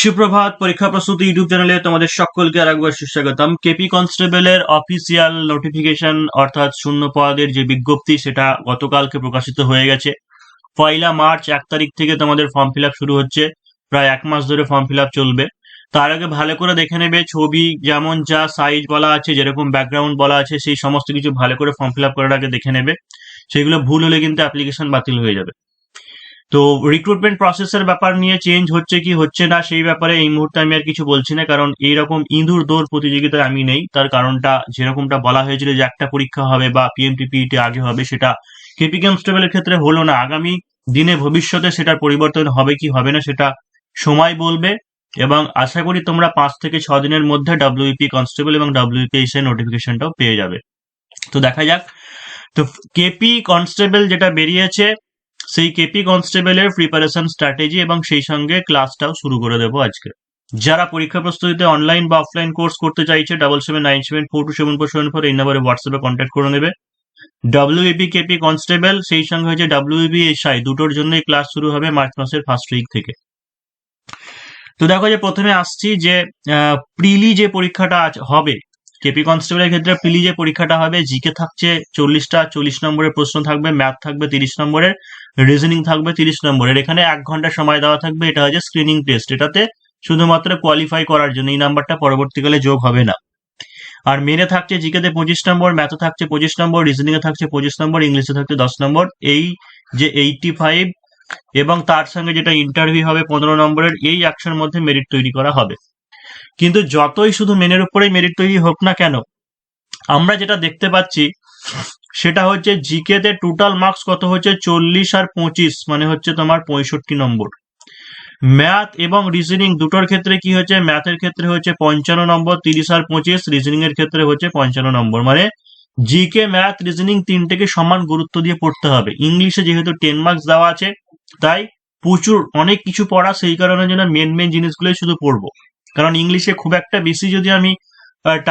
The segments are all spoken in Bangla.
সুপ্রভাত, পরীক্ষা প্রস্তুতি ইউটিউব চ্যানেলে তোমাদের সকলকে আর একবার সুস্বাগতম। কেপি কনস্টেবলের অফিসিয়াল নোটিফিকেশন অর্থাৎ শূন্য পদের যে বিজ্ঞপ্তি, সেটা গতকালকে প্রকাশিত হয়ে গেছে। পয়লা মার্চ এক তারিখ থেকে তোমাদের ফর্ম ফিল শুরু হচ্ছে। প্রায় এক মাস ধরে ফর্ম ফিল চলবে। তার আগে ভালো করে দেখে নেবে, ছবি যেমন যা সাইজ বলা আছে, যেরকম ব্যাকগ্রাউন্ড বলা আছে, সেই সমস্ত কিছু ভালো করে ফর্ম ফিল করার আগে দেখে নেবে। সেগুলো ভুল হলে কিন্তু অ্যাপ্লিকেশন বাতিল হয়ে যাবে। তো রিক্রুটমেন্ট প্রসেসের ব্যাপার নিয়ে চেঞ্জ হচ্ছে কি হচ্ছে না সেই ব্যাপারে এই মুহূর্তে আমি আর কিছু বলছি না, কারণ এইরকম ইঁদুর দৌড় প্রতিযোগিতায় আমি নেই। তার কারণটা যেরকমটা বলা হয়েছিল যে একটা পরীক্ষা হবে বা পিএমটিপিটি আগে হবে, সেটা কেপি কনস্টেবলের ক্ষেত্রে হলো না। আগামী দিনে ভবিষ্যতে সেটার পরিবর্তন হবে কি হবে না সেটা সময় বলবে এবং আশা করি তোমরা পাঁচ থেকে ছ দিনের মধ্যে ডাব্লিউপি কনস্টেবল এবং ডাব্লিউপিএস এর নোটিফিকেশনটাও পেয়ে যাবে। তো দেখা যাক। তো কেপি কনস্টেবল যেটা বেরিয়েছে সেই কেপি কনস্টেবলের প্রিপারেশন স্ট্র্যাটেজি এবং সেই সঙ্গে ক্লাসটাও শুরু করে দেবো আজকে। যারা পরীক্ষা প্রস্তুতিতে অনলাইন বা অফলাইন কোর্স করতে চাইছে double seven nine seven four two seven four seven four এই নাম্বারে হোয়াটসঅ্যাপে কন্ট্যাক্ট করে নেবে। ডাব্লিউএপি কেপি কনস্টেবল সেই সঙ্গে হচ্ছে ডাব্লিউবি এসআই দুটোর জন্যই ক্লাস শুরু হবে মার্চ মাসের ফার্স্ট উইক থেকে। তো দেখো যে প্রথমে আসছি যে প্রিলি যে পরীক্ষাটা হবে কেপি কনস্টেবলের ক্ষেত্রে প্রিলি যে পরীক্ষাটা হবে জিকে থাকছে চল্লিশটা, চল্লিশ নম্বরের প্রশ্ন থাকবে ম্যাথ থাকবে তিরিশ নম্বরের রিজনিং থাকবে তিরিশ নম্বরের। এখানে এক ঘণ্টা সময় দেওয়া থাকবে, এটা হচ্ছে স্ক্রিনিং টেস্ট এটাতে শুধুমাত্র কোয়ালিফাই করার জন্য এই নাম্বারটা পরবর্তীকালে যোগ হবে না। আর মেনে থাকছে জিকেতে পঁচিশ নম্বর ম্যাথে থাকছে পঁচিশ নম্বর রিজনিং এ থাকছে পঁচিশ নম্বর ইংলিশে থাকছে দশ নম্বর। এই যে এইটটি ফাইভ এবং তার সঙ্গে যেটা ইন্টারভিউ হবে পনেরো নম্বরের, এই একশোর মধ্যে মেরিট তৈরি করা হবে। কিন্তু যতই শুধু মেনের উপরেই মেরিট তৈরি হোক না কেন, আমরা যেটা দেখতে পাচ্ছি, সেটা হচ্ছে জিকে তে টোটাল মার্কস কত হচ্ছে? চল্লিশ আর পঁচিশ মানে হচ্ছে তোমার পঁয়ষট্টি নম্বর। ম্যাথ এবং রিজনিং দুটোর ক্ষেত্রে কি হচ্ছে? ম্যাথের ক্ষেত্রে হচ্ছে পঞ্চান্ন নম্বর, তিরিশ আর পঁচিশ রিজনিং এর ক্ষেত্রে হচ্ছে পঞ্চান্ন নম্বর। মানে জিকে ম্যাথ রিজনিং তিনটেকে সমান গুরুত্ব দিয়ে পড়তে হবে। ইংলিশে যেহেতু টেন মার্কস দেওয়া আছে, তাই প্রচুর অনেক কিছু পড়া, সেই কারণে যেন মেন মেন জিনিসগুলোই শুধু পড়ব। কারণ ইংলিশে খুব একটা বেশি যদি আমি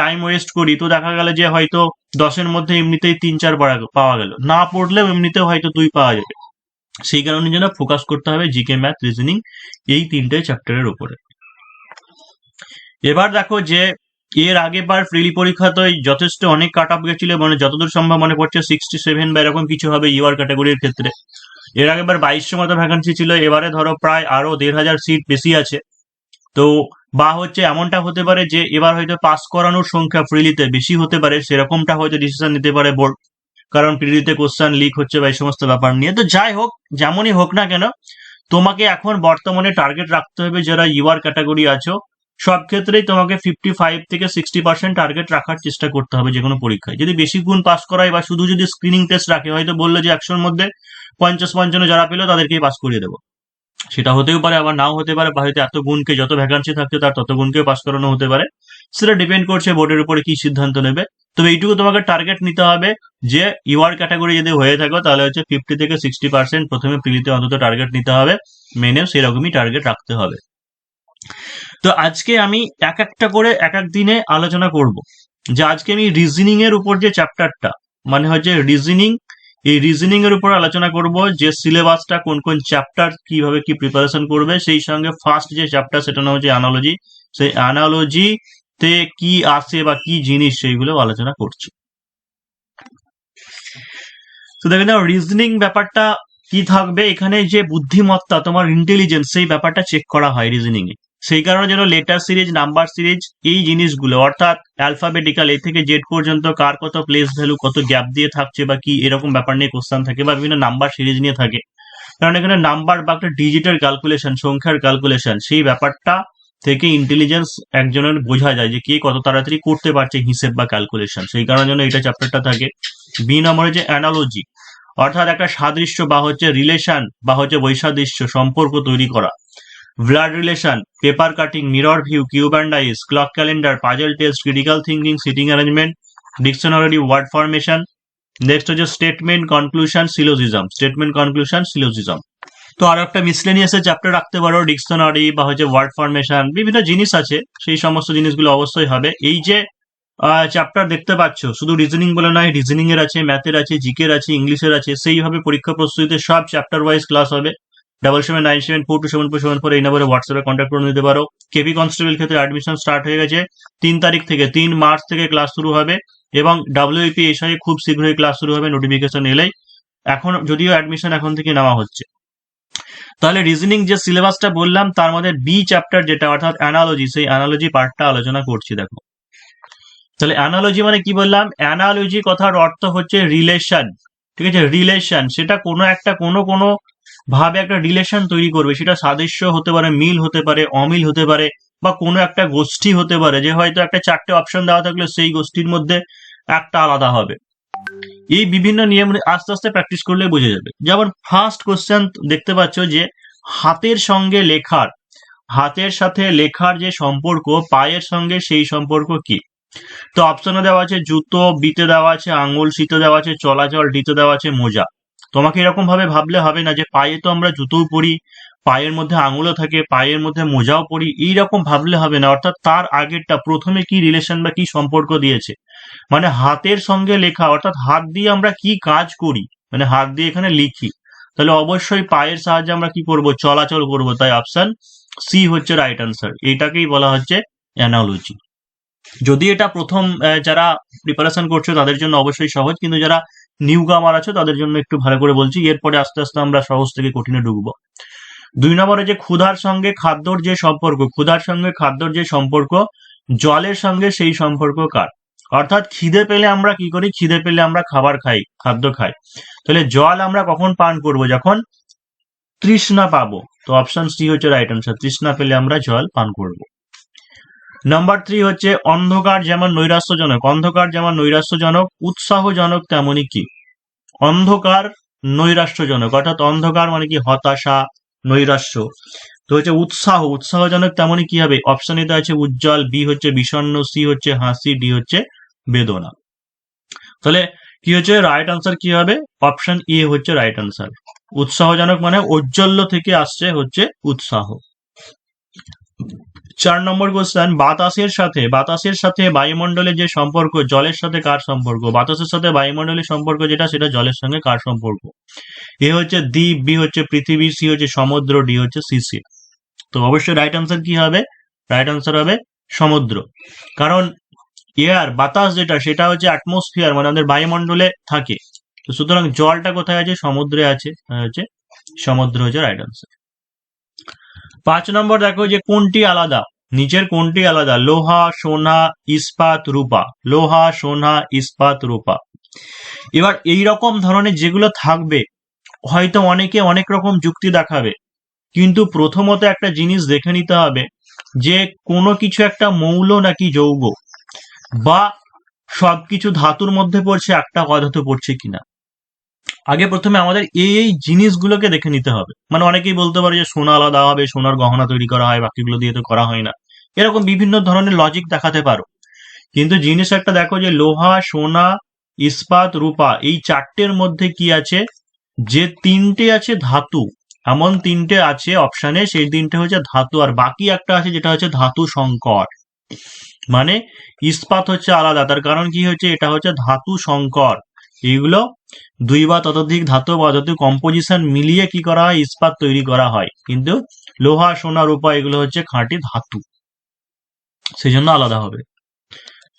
টাইম ওয়েস্ট করি, তো দেখা গেল যে হয়তো দশের মধ্যে এমনিতেই তিন চার পাওয়া গেল। না পড়লেও এমনিতেও হয়তো দুই পাওয়া যাবে। সেই কারণে যেন ফোকাস করতে হবে জিকে ম্যাথ রিজনিং এই তিনটে চ্যাপ্টারের উপরে। এবার দেখো যে এর আগেবার প্রিলি পরীক্ষাতে যথেষ্ট অনেক কাট আপ গেছিল মানে যতদূর সম্ভব মনে পড়ছে সিক্সটি সেভেন বা এরকম কিছু হবে ইউআর ক্যাটাগরির ক্ষেত্রে। এর আগেবার বাইশশো মতো ভ্যাকান্সি ছিল, এবারে ধরো প্রায় আরও দেড় হাজার সিট বেশি আছে। তো বা হচ্ছে এমনটা হতে পারে যে এবার হয়তো পাস করানোর সংখ্যা প্রিলিতে বেশি হতে পারে, সেরকমটা হয়তো ডিসিশন নিতে পারে বোর্ড কারণ প্রিলিতে কোশ্চেন লিক হচ্ছে বা এই সমস্ত ব্যাপার নিয়ে। তো যাই হোক, যেমনই হোক না কেন, তোমাকে এখন বর্তমানে টার্গেট রাখতে হবে যারা ইউআর ক্যাটাগরি আছো। সব ক্ষেত্রেই তোমাকে ফিফটি ফাইভ থেকে সিক্সটি পার্সেন্ট টার্গেট রাখার চেষ্টা করতে হবে যে কোনো পরীক্ষায়। যদি বেশি গুণ পাস করায় বা শুধু যদি স্ক্রিনিং টেস্ট রাখে, হয়তো বলল যে একশোর মধ্যে পঞ্চাশ পঞ্চান্ন যারা পেল তাদেরকেই পাস করিয়ে দেবো। সেটা হতেও পারে, আবার নাও হতে পারে, বা হয়তো এত গুণকে যত ভ্যাকান্সি থাকছে তার তত গুণকেও পাস করানো হতে পারে। সেটা ডিপেন্ড করছে বোর্ডের উপরে কি সিদ্ধান্ত নেবে। তবে এইটুকু তোমাকে টার্গেট নিতে হবে যে ইউআর ক্যাটাগরি যদি হয়ে থাকো, তাহলে হচ্ছে ফিফটি থেকে সিক্সটি পার্সেন্ট প্রথমে প্রিলিতে অন্তত টার্গেট নিতে হবে। মেনেও সেরকমই টার্গেট রাখতে হবে। তো আজকে আমি এক একটা করে এক এক দিনে আলোচনা করব। যে আজকে আমি রিজনিং এর উপর যে চ্যাপ্টারটা মানে হচ্ছে রিজনিং এই রিজনিং এর উপর আলোচনা করব যে সিলেবাসটা কোন কোন চ্যাপ্টার কীভাবে কি প্রিপারেশন করবে, সেই সঙ্গে ফার্স্ট যে চ্যাপ্টার সেটা না হচ্ছে অ্যানালজি সেই অ্যানালজি তে কি আসে বা কি জিনিস সেইগুলো আলোচনা করছি। তো দেখে নাও রিজনিং ব্যাপারটা কি থাকবে? এখানে যে বুদ্ধিমত্তা, তোমার ইন্টেলিজেন্স সেই ব্যাপারটা চেক করা হয় রিজনিং এ সেই কারণে যেন লেটার সিরিজ নাম্বার সিরিজ এই জিনিসগুলো, অর্থাৎ অ্যালফাবেটিক্যাল এ থেকে জেড পর্যন্ত কার কত প্লেস ভ্যালু কত গ্যাপ দিয়ে থাকছে বা কি এরকম ব্যাপার নিয়ে কোশ্চেন থাকে বা বিভিন্ন নাম্বার সিরিজ নিয়ে থাকে। কারণ এখানে নাম্বার বা একটা ডিজিটাল ক্যালকুলেশন সংখ্যার ক্যালকুলেশন সেই ব্যাপারটা থেকে ইন্টেলিজেন্স একজনের বোঝা যায় যে কে কত তাড়াতাড়ি করতে পারছে হিসেব বা ক্যালকুলেশন সেই কারণে যেন এটা চ্যাপ্টারটা থাকে। বি নম্বরে যে অ্যানালজি অর্থাৎ একটা সাদৃশ্য বা হচ্ছে রিলেশন বা হচ্ছে বৈসাদৃশ্য সম্পর্ক তৈরি করা। Blood relation paper cutting mirror view cube and dice clock calendar puzzle test critical thinking sitting arrangement dictionary word formation next হচ্ছে statement conclusion syllogism statement conclusion syllogism তো আরও একটা মিসলেনিয়াসের চ্যাপ্টার রাখতে পারো ডিকশনারি বা হচ্ছে ওয়ার্ড ফরমেশন বিভিন্ন জিনিস আছে, সেই সমস্ত জিনিসগুলো অবশ্যই হবে। এই যে চ্যাপ্টার দেখতে পাচ্ছ, শুধু রিজনিং বলে নয় রিজনিং এর আছে ম্যাথের আছে জিকের আছে ইংলিশের আছে, সেইভাবে পরীক্ষা প্রস্তুতিতে সব চ্যাপ্টার ওয়াইজ ক্লাস হবে। Double seven nine seven four two seven four seven four এই নম্বরে হোয়াটসঅ্যাপে কন্ট্যাক্ট করে নিতে পারো। কেপি কনস্টেবল ক্ষেত্রে অ্যাডমিশন স্টার্ট হয়ে গেছে। তিন তারিখ থেকে, তিন মার্চ থেকে ক্লাস শুরু হবে এবং ডাব্লিউপি এসআই খুব শীঘ্রই ক্লাস শুরু হবে নোটিফিকেশন এলেই। এখন যদিও অ্যাডমিশন এখন থেকে নেওয়া হচ্ছে। তাহলে রিজনিং যে সিলেবাসটা বললাম, তার মধ্যে বি চ্যাপ্টার যেটা, অর্থাৎ অ্যানালজি সেই অ্যানালজি পার্টটা আলোচনা করছি, দেখো। তাহলে অ্যানালজি মানে কি বললাম? অ্যানালজি কথার অর্থ হচ্ছে রিলেশন ঠিক আছে? রিলেশন সেটা কোনো একটা কোনো কোনো ভাবে একটা রিলেশন তৈরি করবে, সেটা সাদৃশ্য হতে পারে, মিল হতে পারে, অমিল হতে পারে, বা কোনো একটা গোষ্ঠী হতে পারে, যে হয়তো একটা চারটে অপশন দেওয়া থাকলে সেই গোষ্ঠীর মধ্যে একটা আলাদা হবে। এই বিভিন্ন নিয়ম আস্তে আস্তে প্র্যাকটিস করলে বোঝা যাবে। যেমন ফার্স্ট কোশ্চেন দেখতে পাচ্ছ যে, হাতের সঙ্গে লেখার, হাতের সাথে লেখার যে সম্পর্ক, পায়ের সঙ্গে সেই সম্পর্ক কি? তো অপশনে দেওয়া আছে, জুতো, বিতে দেওয়া আছে, আঙুল শীতে দেওয়া আছে, চলাচল ডিতে দেওয়া আছে, মোজা। তোমাকে এরকম ভাবে ভাবলে হবে না যে পায়ে তো আমরা জুতোও পরি, পায়ের মধ্যে আঙুলও থাকে, পায়ের মধ্যে মোজাও পরি, এইরকম ভাবলে হবে না। অর্থাৎ তার আগেরটা, প্রথমে কি রিলেশন বা কি সম্পর্ক দিয়েছে? মানে হাতের সঙ্গে লেখা, অর্থাৎ হাত দিয়ে আমরা কি কাজ করি? মানে হাত দিয়ে এখানে লিখি। তাহলে অবশ্যই পায়ের সাহায্যে আমরা কি করব? চলাচল করব। তাই অপশন সি হচ্ছে রাইট আনসার এটাকেই বলা হচ্ছে অ্যানালজি যদি এটা প্রথম যারা প্রিপারেশন করছ তাদের জন্য অবশ্যই সহজ। কিন্তু যারা নিউ গামার আছে, তাদের জন্য একটু ভালো করে বলছি। এরপরে আস্তে আস্তে আমরা সহজ থেকে কঠিনে ঢুকবো। দুই নম্বরে যে ক্ষুধার সঙ্গে খাদ্যর যে সম্পর্ক, ক্ষুধার সঙ্গে খাদ্যর যে সম্পর্ক, জলের সঙ্গে সেই সম্পর্ক কার? অর্থাৎ খিদে পেলে আমরা কি করি? খিদে পেলে আমরা খাবার খাই, খাদ্য খাই। তাহলে জল আমরা কখন পান করব? যখন তৃষ্ণা পাবো। তো অপশন সি হচ্ছে রাইট আনসার তৃষ্ণা পেলে আমরা জল পান করব। নাম্বার থ্রি হচ্ছে অন্ধকার যেমন নৈরাশ্যজনক, অন্ধকার যেমন নৈরাশ্যজনক, উৎসাহজনক তেমনই কি? অন্ধকার নৈরাশ্যজনক, অর্থাৎ অন্ধকার মানে কি? হতাশা, নৈরাশ্য। তো হচ্ছে উৎসাহ, উৎসাহজনক তেমনই কি হবে? অপশন এতে আছে উজ্জ্বল বি হচ্ছে বিষণ্ণ সি হচ্ছে হাসি ডি হচ্ছে বেদনা। তাহলে কি হচ্ছে? রাইট আনসার কি হবে? অপশন এ হচ্ছে রাইট আনসার উৎসাহজনক মানে ঔজ্জ্বল্য থেকে আসছে হচ্ছে উৎসাহ। চার নম্বর কোশ্চেন বাতাসের সাথে বাতাসের সাথে বায়ুমণ্ডলের যে সম্পর্ক, জলের সাথে কার সম্পর্ক? বাতাসের সাথে বায়ুমণ্ডলের সম্পর্ক যেটা, সেটা জলের সঙ্গে কার সম্পর্ক? এ হচ্ছে দ্বীপ বি হচ্ছে পৃথিবী সি হচ্ছে সমুদ্র ডি হচ্ছে সিসি তো অবশ্যই রাইট আনসার কি হবে? রাইট আনসার হবে সমুদ্র। কারণ এয়ার বাতাস যেটা, সেটা হচ্ছে অ্যাটমসফিয়ার মানে আমাদের বায়ুমণ্ডলে থাকে। তো সুতরাং জলটা কোথায় আছে? সমুদ্রে আছে। হচ্ছে সমুদ্র হচ্ছে রাইট আনসার পাঁচ নম্বর দেখো যে কোনটি আলাদা? নিচের কোনটি আলাদা? লোহা, সোনা, ইস্পাত, রূপা। লোহা, সোনা, ইস্পাত, রূপা। এবার এই রকম ধরনের যেগুলো থাকবে, হয়তো অনেকে অনেক রকম যুক্তি দেখাবে। কিন্তু প্রথমত একটা জিনিস দেখে নিতে হবে যে কোনো কিছু একটা মৌল নাকি যৌগ বা সবকিছু ধাতুর মধ্যে পড়ছে, একটা অধাতু পড়ছে কিনা। আগে প্রথমে আমাদের এই এই জিনিসগুলোকে দেখে নিতে হবে। মানে অনেকেই বলতে পারে যে সোনা আলাদা হবে, সোনার গহনা তৈরি করা হয়, বাকিগুলো দিয়ে তো করা হয় না। এরকম বিভিন্ন ধরনের লজিক দেখাতে পারো। কিন্তু জিনিস একটা দেখো যে লোহা, সোনা, ইস্পাত, রূপা, এই চারটের মধ্যে কি আছে? যে তিনটে আছে ধাতু, এমন তিনটে আছে অপশানে সেই তিনটে হচ্ছে ধাতু, আর বাকি একটা আছে যেটা হচ্ছে ধাতু সংকর। মানে ইস্পাত হচ্ছে আলাদা, তার কারণ কি হচ্ছে? এটা হচ্ছে ধাতু সংকর। এইগুলো দুই বা ততোধিক ধাতু বা ততোধিক কম্পোজিশন মিলিয়ে কি করা হয়? ইস্পাত তৈরি করা হয়। কিন্তু লোহা, সোনা, রূপা এগুলো হচ্ছে খাঁটি ধাতু। সেই জন্য আলাদা হবে।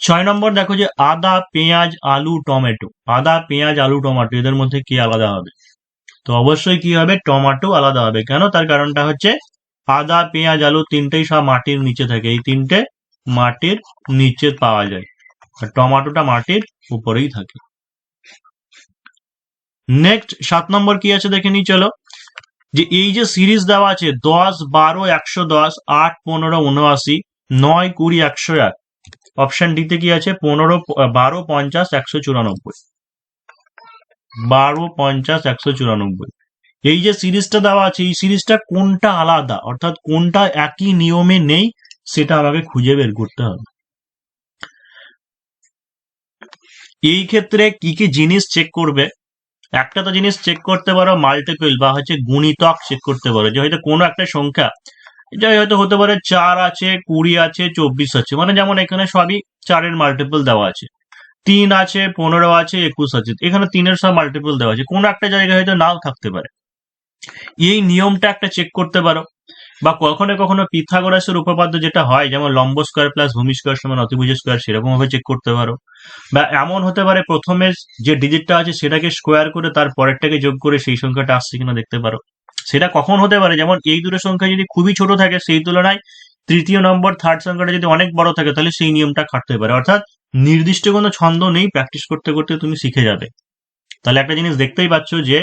ছয় নম্বর দেখো যে আদা, পেঁয়াজ, আলু, টমেটো। আদা, পেঁয়াজ, আলু, টমেটো এদের মধ্যে কি আলাদা হবে? তো অবশ্যই কি হবে? টমেটো আলাদা হবে। কেন? তার কারণটা হচ্ছে আদা, পেঁয়াজ, আলু তিনটেই সব মাটির নিচে থাকে। এই তিনটে মাটির নিচে পাওয়া যায়। আর টমেটোটা মাটির উপরেই থাকে। নেক্সট সাত নম্বর কি আছে দেখে নি চলো। যে এই যে সিরিজ দেওয়া আছে, দশ, বারো, একশো দশ, আট, পনেরো, উনআশি, নয়, কুড়ি, একশো এক। অপশন ডিতে কি আছে? পনেরো, বারো, পঞ্চাশ, একশো চুরানব্বই। বারো, পঞ্চাশ, একশো চুরানব্বই। এই যে সিরিজটা দেওয়া আছে, এই সিরিজটা কোনটা আলাদা? অর্থাৎ কোনটা একই নিয়মে নেই, সেটা আমাকে খুঁজে বের করতে হবে। এই ক্ষেত্রে কি কি জিনিস চেক করবে? একটা তো জিনিস চেক করতে পারো মাল্টিপল বা হচ্ছে গুণিতক চেক করতে পারো, যে হয়তো কোনো একটা সংখ্যা এটা হয়তো হতে পারে চার আছে, কুড়ি আছে, চব্বিশ আছে মানে যেমন এখানে সবই চারের মাল্টিপল দেওয়া আছে। তিন আছে, পনেরো আছে, একুশ আছে, এখানে তিনের সব মাল্টিপল দেওয়া আছে, কোনো একটা জায়গায় হয়তো নাও থাকতে পারে। এই নিয়মটা একটা চেক করতে পারো। বা কখনো কখনো পিথাগোরাসের উপপাদ্য যেটা হয়, যেমন লম্ব স্কোয়ার প্লাস ভূমি স্কোয়ার সমান অতিভুজ স্কোয়ার সেরকম ভাবে চেক করতে পারো। বা এমন হতে পারে প্রথমে যে ডিজিটটা আছে সেটাকে স্কোয়ার করে তার পরেরটাকে যোগ করে সেই সংখ্যাটা আসছে কিনা দেখতে পারো। সেটা কখন হতে পারে? যেমন এই দুটো সংখ্যা যদি খুবই ছোট থাকে, সেই তুলনায় তৃতীয় নম্বর থার্ড সংখ্যাটা যদি অনেক বড় থাকে, তাহলে সেই নিয়মটা খাটতে পারে। অর্থাৎ নির্দিষ্ট কোনো ছন্দ নেই প্র্যাকটিস করতে করতে তুমি শিখে যাবে। তাহলে একটা জিনিস দেখতেই পাচ্ছ যে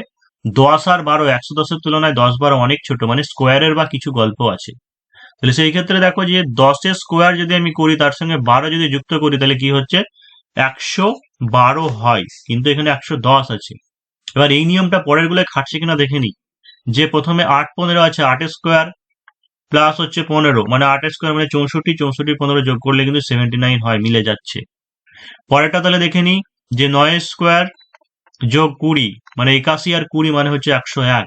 দশ আর বারো, একশো দশের তুলনায় দশ বারো অনেক ছোট মানে স্কোয়ারের বা কিছু গল্প আছে। তাহলে সেই ক্ষেত্রে দেখো যে দশের স্কোয়ার যদি আমি করি, তার সঙ্গে বারো যদি যুক্ত করি, তাহলে কি হচ্ছে? একশো বারো হয়, কিন্তু এখানে একশো দশ আছে। এবার এই নিয়মটা পরেরগুলো খাটছে কিনা দেখে নিই। যে প্রথমে আট পনেরো আছে, আটের স্কোয়ার প্লাস হচ্ছে পনেরো মানে আটের স্কোয়ার মানে চৌষট্টি চৌষট্টি পনেরো যোগ করলে কিন্তু সেভেন্টি নাইন হয়, মিলে যাচ্ছে। পরেরটা তাহলে দেখে নিই, যে নয় স্কোয়ার যোগ কুড়ি মানে একাশি আর কুড়ি মানে হচ্ছে একশো এক।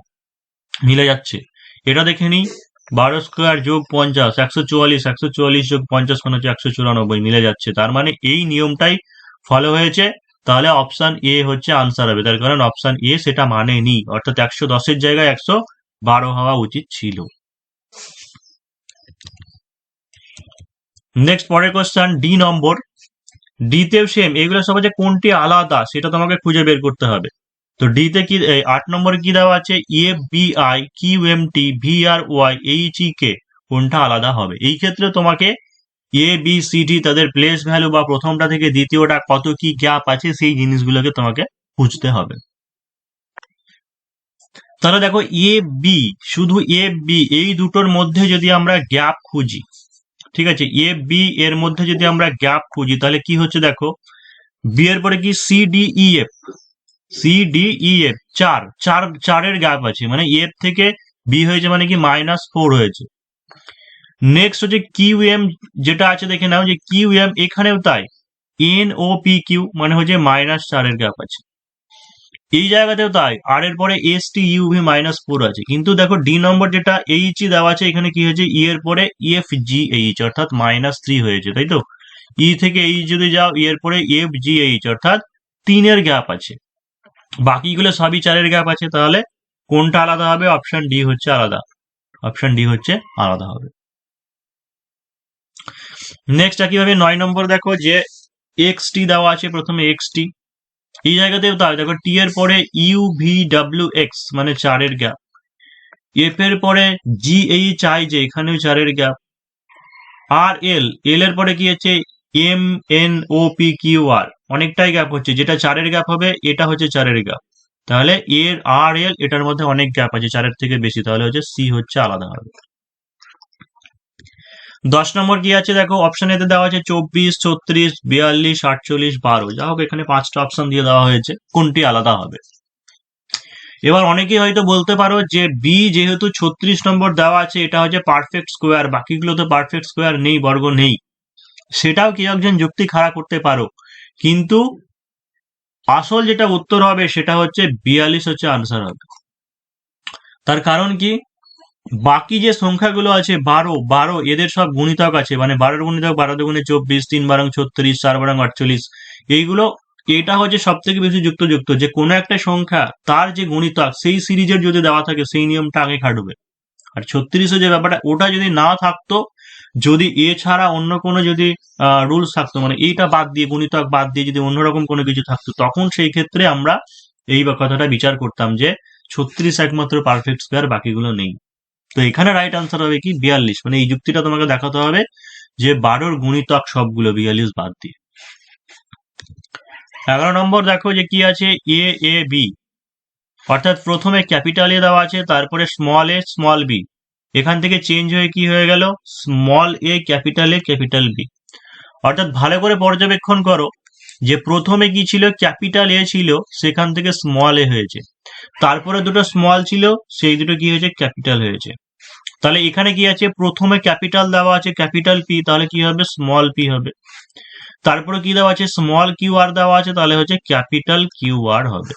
মিলে যাচ্ছে। এটা দেখে নিই। বারো স্কোয়ার যোগ পঞ্চাশ, একশো চুয়াল্লিশ একশো চুয়াল্লিশ যোগ পঞ্চাশ মানে হচ্ছে একশো চুরানব্বই। মিলে যাচ্ছে। তার মানে এই নিয়মটাই ফলো হয়েছে। তাহলে অপশান এ হচ্ছে আনসার হবে। তার কারণ অপশান এ সেটা মানে নি অর্থাৎ একশো দশের জায়গায় একশো বারো হওয়া উচিত ছিল। নেক্সট পরের কোশ্চেন ডি নম্বর। ডিতেও সেম এগুলো সব যে কোনটি আলাদা, সেটা তোমাকে খুঁজে বের করতে হবে। তো ডিতে কি আট নম্বরে কি দেওয়া আছে? A B I Q M T V R Y H E K কোনটা আলাদা হবে? এই ক্ষেত্রে তোমাকে এ বি সি ডি তাদের প্লেস ভ্যালু বা প্রথমটা থেকে দ্বিতীয়টা কত কি গ্যাপ আছে, সেই জিনিসগুলোকে তোমাকে খুঁজতে হবে। তাহলে দেখো এ বি শুধু এ বি এই দুটোর মধ্যে যদি আমরা গ্যাপ খুঁজি ঠিক আছে এ বি এর মধ্যে যদি আমরা গ্যাপ খুঁজি, তাহলে কি হচ্ছে দেখো? বি এর পরে কি? C D E F C D E F চার চার, চারের গ্যাপ আছে মানে এফ থেকে বি হয়েছে মানে কি? মাইনাস ফোর হয়েছে। নেক্সট হচ্ছে কিউ এম যেটা আছে দেখে নাও যে কিউ এম এখানেও তাই। এন ও পি কিউ মানে হচ্ছে মাইনাস চারের গ্যাপ আছে। এই জায়গাতেও তাই। আর এর পরে S T U V minus four আছে। কিন্তু দেখো ডি নম্বর যেটা এইচ দেওয়া আছে, এখানে কি হয়েছে? ই এর পরে এফ জি এইচ অর্থাৎ মাইনাস থ্রি হয়েছে, তাই তো? ই থেকে এইচ যদি যাও ই এর পরে এফ জি এইচ অর্থাৎ তিনের গ্যাপ আছে। বাকিগুলো সবই চারের গ্যাপ আছে, তাহলে কোনটা আলাদা হবে? অপশন ডি হচ্ছে আলাদা। অপশন ডি হচ্ছে আলাদা হবে। নেক্সট একইভাবে নয় নম্বর দেখো যে এক্স টি দেওয়া আছে, প্রথমে এক্স টি এই জায়গাতেও তাই দেখো টি এর পরে ইউ ভি ডাব্লিউ এক্স মানে চারের গ্যাপ এফ এর পরে জি এইচ আই যে, এখানেও চারের গ্যাপ আর এল এল এর পরে কি হচ্ছে? M N O P Q R অনেকটাই গ্যাপ হচ্ছে। যেটা চারের গ্যাপ হবে, এটা হচ্ছে চারের গ্যাপ তাহলে এর আর এল এটার মধ্যে অনেক গ্যাপ আছে, চারের থেকে বেশি। তাহলে হচ্ছে সি হচ্ছে আলাদা হবে। দশ নম্বর কি আছে? দেখো অপশন এতে দেওয়া আছে চব্বিশ, ছত্রিশ, বিয়াল্লিশ, আটচল্লিশ, বারো। যা হোক, এখানে পাঁচটা অপশন দিয়ে দেওয়া হয়েছে, কোনটি আলাদা হবে? এবার অনেকেই হয়তো বলতে পারো যে বি যেহেতু ছত্রিশ নম্বর দেওয়া আছে, এটা হচ্ছে পারফেক্ট স্কোয়ার বাকিগুলো তো পারফেক্ট স্কোয়ার নেই, বর্গ নেই। সেটাও কেউ একজন যুক্তি খাড়া করতে পারো। কিন্তু আসল যেটা উত্তর হবে, সেটা হচ্ছে বিয়াল্লিশ হচ্ছে আনসার হবে। তার কারণ কি? বাকি যে সংখ্যাগুলো আছে, বারো বারো, এদের সব গুণিতক আছে। মানে বারোর গুণিতক, বারো দুগুণে চব্বিশ, তিন বারং ছত্রিশ, চার বারং আটচল্লিশ। এইগুলো, এটা হচ্ছে সব থেকে বেশি যুক্ত যুক্ত যে কোনো একটা সংখ্যা, তার যে গুণিতক, সেই সিরিজের যদি দেওয়া থাকে, সেই নিয়মটা আগে খাটবে। আর ছত্রিশে যে ব্যাপারটা, ওটা যদি না থাকতো, যদি এছাড়া অন্য কোনো যদি রুলস থাকতো মানে এইটা বাদ দিয়ে, গুণিতক বাদ দিয়ে যদি অন্যরকম কোনো কিছু থাকতো, তখন সেই ক্ষেত্রে আমরা এই কথাটা বিচার করতাম যে, ছত্রিশ একমাত্র পারফেক্ট স্কোয়ার বাকিগুলো নেই। তো এখানে রাইট আনসার হবে কি? বিয়াল্লিশ। মানে এই যুক্তিটা তোমাকে দেখাতে হবে যে বারোর গুণিতক সবগুলো বিয়াল্লিশ বাদ দিয়ে। এগারো নম্বর দেখো যে কি আছে? এ এ বি অর্থাৎ প্রথমে ক্যাপিটাল এ দেওয়া আছে, তারপরে স্মল এ স্মল বি এখান থেকে চেঞ্জ হয়ে কি হয়ে গেল? Small A capital A capital B অর্থাৎ ভালো করে পর্যবেক্ষণ করো যে প্রথমে কি ছিল? ক্যাপিটাল এ ছিল, সেখান থেকে স্মল এ হয়েছে। তারপরে দুটো স্মল ছিল, সেই দুটো কি হয়েছে? ক্যাপিটাল হয়েছে। তাহলে এখানে কি আছে? প্রথমে ক্যাপিটাল দেওয়া আছে ক্যাপিটাল পি তাহলে কি হবে? স্মল পি হবে। তারপরে কি দেওয়া আছে? স্মল কিউ আর দেওয়া আছে, তাহলে হচ্ছে ক্যাপিটাল কিউ আর হবে।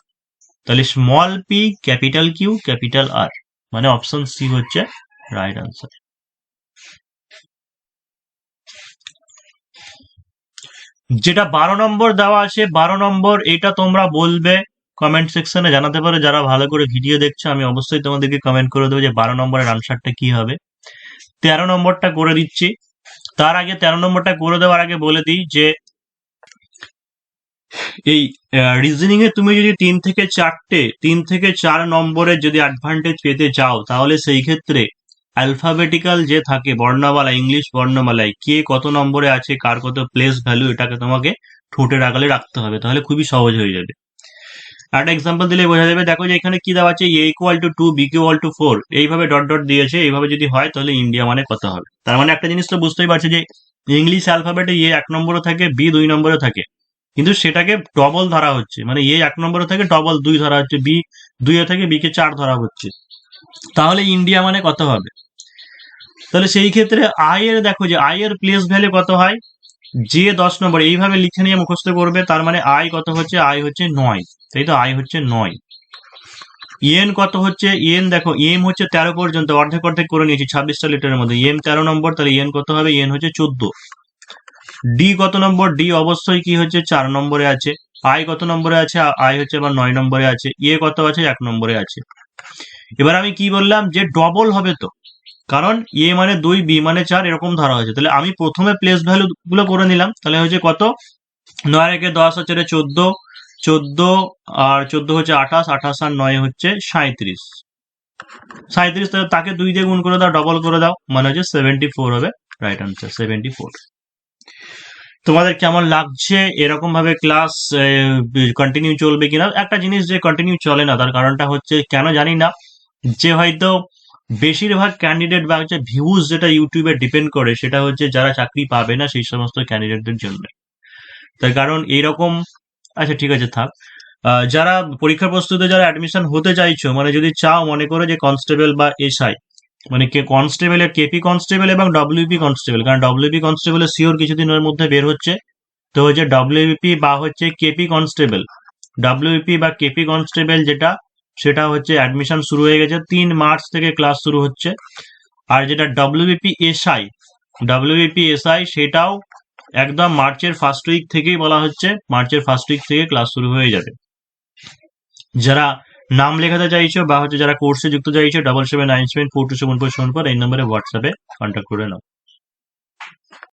তাহলে small P capital Q capital R মানে অপশন সি হচ্ছে রাইট আনসার যেটা বারো নম্বর দেওয়া আছে, বারো নম্বর, এটা তোমরা বলবে কমেন্ট সেকশনে জানাতে পারো। যারা ভালো করে ভিডিও দেখছ, আমি অবশ্যই তোমাদেরকে কমেন্ট করে দেবো যে বারো নম্বরের আনসারটা কি হবে। তেরো নম্বরটা করে দিচ্ছি। তার আগে তেরো নম্বরটা করে দেওয়ার আগে বলে দিই যে, এই রিজনিং এ তুমি যদি তিন থেকে চারটে, তিন থেকে চার নম্বরের যদি অ্যাডভান্টেজ পেতে চাও, তাহলে সেই ক্ষেত্রে অ্যালফাবেটিক্যাল যে থাকে বর্ণমালা ইংলিশ বর্ণমালায়, কে কত নম্বরে আছে, কার কত প্লেস ভ্যালু এটাকে তোমাকে ঠোঁটের আগালে রাখতে হবে। তাহলে খুবই সহজ হয়ে যাবে। একটা এক্সাম্পল দিলে বোঝা যাবে, দেখো যে এখানে কি দেওয়া আছে? A equal to two B equal to four এইভাবে ডট ডট দিয়েছে, এইভাবে যদি হয়, তাহলে ইন্ডিয়া মানে কত হবে? তার মানে একটা জিনিস তো বুঝতেই পারছে যে ইংলিশ অ্যালফাবেটে এ এক নম্বরে থাকে বি দুই নম্বরে থাকে। কিন্তু সেটাকে ডবল ধরা হচ্ছে। মানে এ এক নম্বরে থেকে ডবল দুই ধরা হচ্ছে। বি দুইয়ে থেকে বি কে চার ধরা হচ্ছে। তাহলে ইন্ডিয়া মানে কত হবে? তাহলে সেই ক্ষেত্রে আই এর দেখো যে আই এর প্লেস ভ্যালু কত হয়? যে দশ নম্বর। এইভাবে লিখে নিয়ে মুখস্থ করবে, তার মানে আই কত হচ্ছে? আই হচ্ছে নয়। তাই তো আই হচ্ছে নয়। ইএন কত হচ্ছে? ইএন দেখো, এম হচ্ছে তেরো পর্যন্ত, অর্ধেক অর্ধেক করে নিয়েছি, ছাব্বিশটা লিটারের মধ্যে। এম তেরো নম্বর, তাহলে ইএন কত হবে? ইএন হচ্ছে চোদ্দ। ডি কত নম্বর? ডি অবশ্যই কি হচ্ছে? চার নম্বরে আছে। আই কত নম্বরে আছে? আই হচ্ছে আবার নয় নম্বরে আছে। এ কত আছে? এক নম্বরে আছে। এবার আমি কি বললাম? যে ডবল হবে তো। কারণ এ মানে দুই, বি মানে চার, এরকম ধরা হয়েছে। তাহলে আমি প্রথমে প্লেস ভ্যালু গুলো করে নিলাম। তাহলে হচ্ছে কত? নয় রেখে দশ হচ্ছে চোদ্দ। চোদ্দ আর চোদ্দ হচ্ছে আঠাশ আঠাশ আর নয় হচ্ছে সাঁত্রিশ সাঁত্রিশ তাকে দুই দিয়ে গুণ করে দাও ডবল করে দাও মানে হচ্ছে সেভেন্টি ফোর হবে রাইট আনসার সেভেন্টি ফোর তোমাদের কেমন লাগছে? এরকম ভাবে ক্লাস কন্টিনিউ চলবে কিনা? একটা জিনিস যে কন্টিনিউ চলে না, তার কারণটা হচ্ছে কেন জানি না, যে হয়তো বেশিরভাগ ক্যান্ডিডেট বা হচ্ছে ভিউজ যেটা ইউটিউবে ডিপেন্ড করে, সেটা হচ্ছে যারা চাকরি পাবে না, সেই সমস্ত ক্যান্ডিডেটদের জন্য। তার কারণ এইরকম আচ্ছা ঠিক আছে, থাক। যারা পরীক্ষা প্রস্তুতে যারা অ্যাডমিশন হতে চাইছো মানে যদি চাও, মনে করো যে কনস্টেবল বা এসআই মানে কে কনস্টেবলের কেপি কনস্টেবল এবং ডব্লিউপি কনস্টেবল কারণ ডব্লিউপি কনস্টেবলের সিওর কিছুদিনের মধ্যে বের হচ্ছে। তো হচ্ছে ডব্লিউপি বা হচ্ছে কেপি কনস্টেবল ডব্লিউপি বা কেপি কনস্টেবল যেটা, সেটা হচ্ছে অ্যাডমিশন শুরু হয়ে গেছে, তিন মার্চ থেকে ক্লাস শুরু হচ্ছে। আর যেটা ডব্লিউপি এসআই ডব্লিউপি এসআই সেটাও একদম মার্চের ফার্স্ট উইক থেকেই বলা হচ্ছে, মার্চের ফার্স্ট উইক থেকে ক্লাস শুরু হয়ে যাবে। যারা নাম লেখাতে চাইছো বা হচ্ছে যারা কোর্সে যুক্ত চাইছো double seven nine seven four two seven four seven four এই নম্বরে হোয়াটসঅ্যাপে কন্ট্যাক্ট করে নাও।